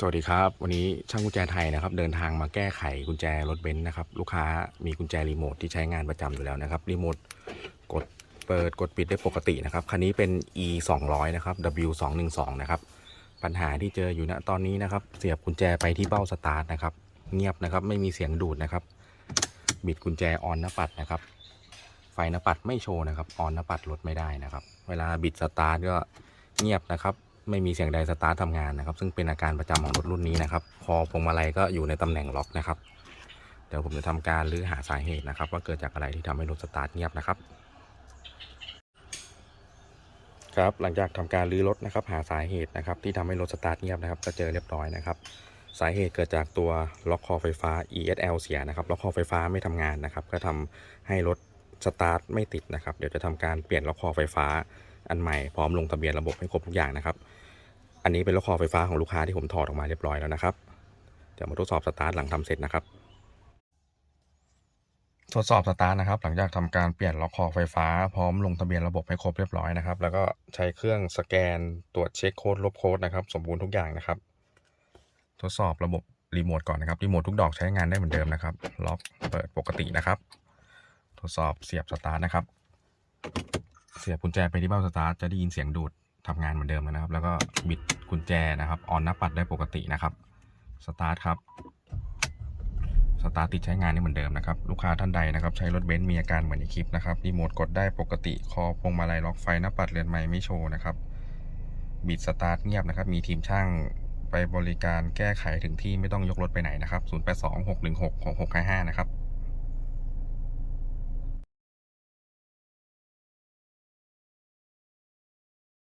สวัสดีครับ วันนี้ช่างกุญแจไทยนะครับ เดินทางมาแก้ไขกุญแจรถเบนซ์นะครับ ลูกค้ามีกุญแจรีโมทที่ใช้งานประจำอยู่แล้วนะครับ รีโมทกดเปิดกดปิดได้ปกตินะครับ คันนี้เป็น e 2 0 0นะครับ w 2 1 2นะครับ ปัญหาที่เจออยู่ณตอนนี้นะครับ เสียบกุญแจไปที่เบ้าสตาร์ทนะครับ เงียบนะครับ ไม่มีเสียงดูดนะครับ บิดกุญแจออนหน้าปัดนะครับ ไฟหน้าปัดไม่โชว์นะครับ ออนหน้าปัดรถไม่ได้นะครับ เวลาบิดสตาร์ทก็เงียบนะครับ ไม่มีเสียงใดสตาร์ททำงานนะครับ ซึ่งเป็นอาการประจำของรถรุ่นนี้นะครับ คอพวงมาลัยก็อยู่ในตำแหน่งล็อกนะครับ เดี๋ยวผมจะทำการรื้อหาสาเหตุนะครับ ว่าเกิดจากอะไรที่ทำให้รถสตาร์ทเงียบนะครับ ครับหลังจากทำการรื้อรถนะครับ หาสาเหตุนะครับ ที่ทำให้รถสตาร์ทเงียบนะครับ ก็เจอเรียบร้อยนะครับ สาเหตุเกิดจากตัวล็อกคอไฟฟ้า ESL เสียนะครับ ล็อกคอไฟฟ้าไม่ทำงานนะครับ ก็ทำให้รถสตาร์ทไม่ติดนะครับ เดี๋ยวจะทำการเปลี่ยนล็อกคอไฟฟ้า อันใหม่พร้อมลงทะเบียนระบบให้ครบทุกอย่างนะครับ อันนี้เป็นล็อกคอไฟฟ้าของลูกค้าที่ผมถอดออกมาเรียบร้อยแล้วนะครับเดี๋ยวมาทดสอบสตาร์ทหลังทำเสร็จนะครับ ทดสอบสตาร์ทนะครับ หลังจากทำการเปลี่ยนล็อกคอไฟฟ้าพร้อมลงทะเบียนระบบให้ครบเรียบร้อยนะครับ แล้วก็ใช้เครื่องสแกนตรวจเช็คโค้ดลบโค้ดนะครับ สมบูรณ์ทุกอย่างนะครับ ทดสอบระบบรีโมทก่อนนะครับรีโมททุกดอกใช้งานได้เหมือนเดิมนะครับ ล็อกเปิดปกตินะครับ ทดสอบเสียบสตาร์ทนะครับ เสียบกุญแจไปที่เบ้าสตาร์ทจะได้ยินเสียงดูดทำงานเหมือนเดิมนะครับ แล้วก็บิดกุญแจนะครับออนหน้าปัดได้ปกตินะครับสตาร์ทครับสตาร์ทติดใช้งานได้เหมือนเดิมนะครับ ลูกค้าท่านใดนะครับ ใช้รถเบนซ์มีอาการเหมือนในคลิปนะครับรีโมทกดได้ปกติ คอพวงมาลัยล็อกไฟหน้าปัดเรือนไม้ไม่โชว์นะครับบิดสตาร์ทเงียบนะครับ มีทีมช่างไปบริการแก้ไขถึงที่ไม่ต้องยกรถไปไหนนะครับ 0826166655 นะครับ